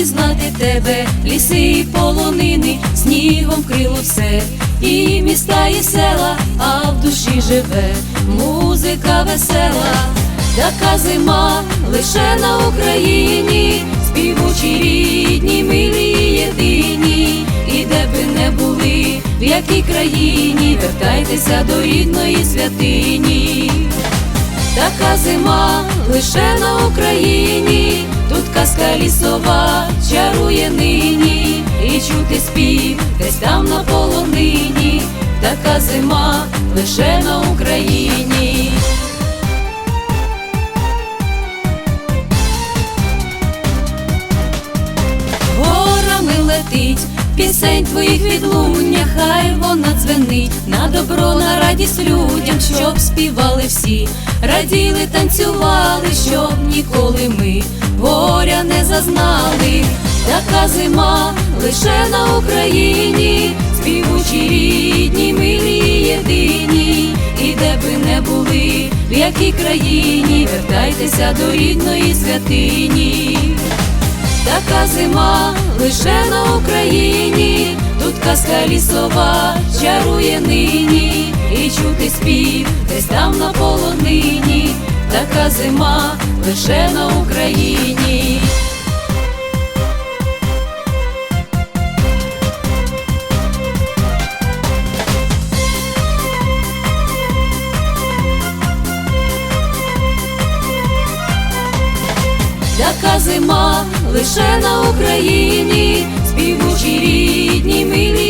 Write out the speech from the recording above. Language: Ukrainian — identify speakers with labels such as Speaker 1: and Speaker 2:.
Speaker 1: пізнати тебе, ліси і полонини, снігом крило все, і міста, і села, а в душі живе музика весела, така зима лише на Україні, співучі рідні, милі і єдині, і де би не були, в якій країні, вертайтеся до рідної святині. Така зима лише на Україні, тут казка лісова чарує нині, і чути спів десь там на полонині, така зима лише на Україні. Горами летить, пісень твоїх відлуння, хай вона дзвенить на добро, на радість людям, щоб співали всі, раділи, танцювали, ніколи ми горя не зазнали. Така зима лише на Україні, співучі рідні, милі єдині, і де би не були, в якій країні, вертайтеся до рідної святині. Така зима лише на Україні, тут казка лісова чарує нині, і чути спів десь там на полонині, така зима лише на Україні. Така зима лише на Україні, співучі рідні, милі